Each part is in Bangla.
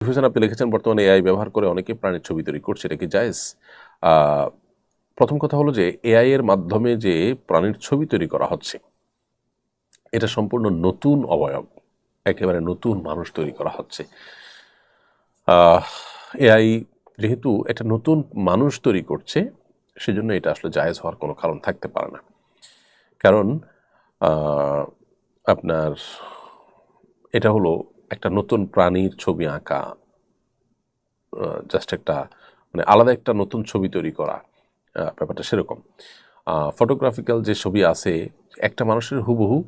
হুসেন আপনি লিখেছেন, বর্তমানে এআই ব্যবহার করে অনেকে প্রাণীর ছবি তৈরি করছে। এটা কি জায়েজ? প্রথম কথা হলো যে এআই এর মাধ্যমে যে প্রাণীর ছবি তৈরি করা হচ্ছে, এটা সম্পূর্ণ নতুন অবয়ব। একেবারে নতুন মানুষ তৈরি করা হচ্ছে। এআই যেহেতু এটা নতুন মানুষ তৈরি করছে, সেজন্য এটা আসলে জায়েজ হওয়ার কোনো কারণ থাকতে পারে না। কারণ আপনার, এটা হলো একটা নতুন প্রাণীর ছবি আঁকা জাস্ট একটা মানে আলাদা একটা নতুন ছবি তৈরি করা ব্যাপারটা সেরকম। ফটোগ্রাফিক্যাল যে ছবি আছে, একটা মানুষের হুবহু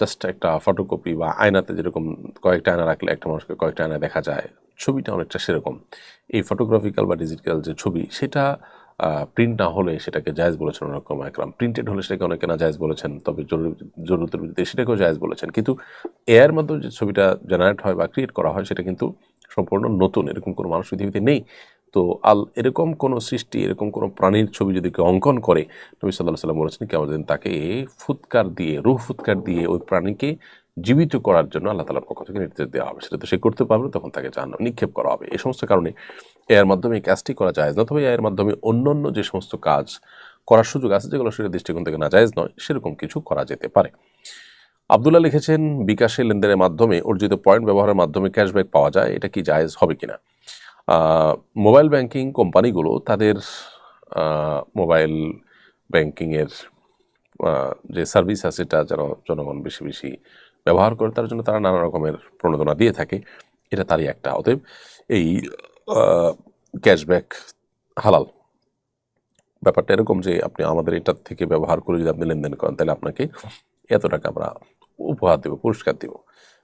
জাস্ট একটা ফটোকপি বা আয়নাতে যেরকম কয়েকটা আয়না রাখলে একটা মানুষকে কয়েকটা আয়না দেখা যায়, ছবিটা অনেকটা সেরকম। এই ফটোগ্রাফিক্যাল বা ডিজিটাল যে ছবি, সেটা প্রিন্ট না হলে সেটাকে জায়জ বলেছেন অনেক একরাম। প্রিন্টেড হলে সেটাকে অনেকে না জায়েজ বলেছেন, তবে জরুরি, জরুরতের ভিত্তিতে সেটাকেও জায়েজ বলেছেন। কিন্তু এআর মাধ্যমে যে ছবিটা জেনারেট হয় বা ক্রিয়েট করা হয়, সেটা কিন্তু সম্পূর্ণ নতুন, এরকম কোনো মানুষ পৃথিবীতে নেই। তো আল, এরকম কোনো সৃষ্টি, এরকম কোনো প্রাণীর ছবি যদি কেউ অঙ্কন করে, নবী সাল্লাহ সাল্লাম বলেছেন কেমন তাকে ফুৎকার দিয়ে, রুহ ফুৎকার দিয়ে ওই প্রাণীকে জীবিত করার জন্য আল্লাহ তালার পক্ষ থেকে নির্দেশ দেওয়া হবে। সেটা তো সে করতে পারবে, তখন তাকে জাহান্নামে নিক্ষেপ করা হবে। এই সমস্ত কারণে এর মাধ্যমে এই কাজটি করা যায় না তবে এর মাধ্যমে অন্য অন্য যে সমস্ত কাজ করার সুযোগ আছে, যেগুলো সেটা দৃষ্টিকোণ থেকে না জায়েজ নয়, সেরকম কিছু করা যেতে পারে। আবদুল্লাহ লিখেছেন বিকাশে লেনদেনের মাধ্যমে অর্জিত পয়েন্ট ব্যবহারের মাধ্যমে ক্যাশব্যাক পাওয়া যায়, এটা কি জায়েজ হবে কিনা? মোবাইল ব্যাংকিং কোম্পানিগুলো তাদের মোবাইল ব্যাংকিংয়ের যে সার্ভিস আছে, এটা যেন জনগণ বেশি বেশি ব্যবহার করে তার জন্য তারা নানা রকমের প্রণোদনা দিয়ে থাকে। এটা তারই একটা। অতএব এই ক্যাশব্যাক হালাল। ব্যাপারটা এরকম যে আপনি আমাদের এটার থেকে ব্যবহার করে যদি আপনি লেনদেন করেন, তাহলে আপনাকে এত টাকা আমরা উপহার দেবো, পুরস্কার দেব।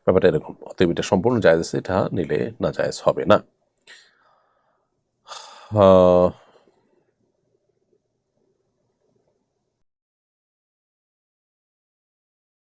ব্যাপারটা এরকম। অতএব এটা সম্পূর্ণ জায়েজ এটা নিলে না জায়েজ হবে না।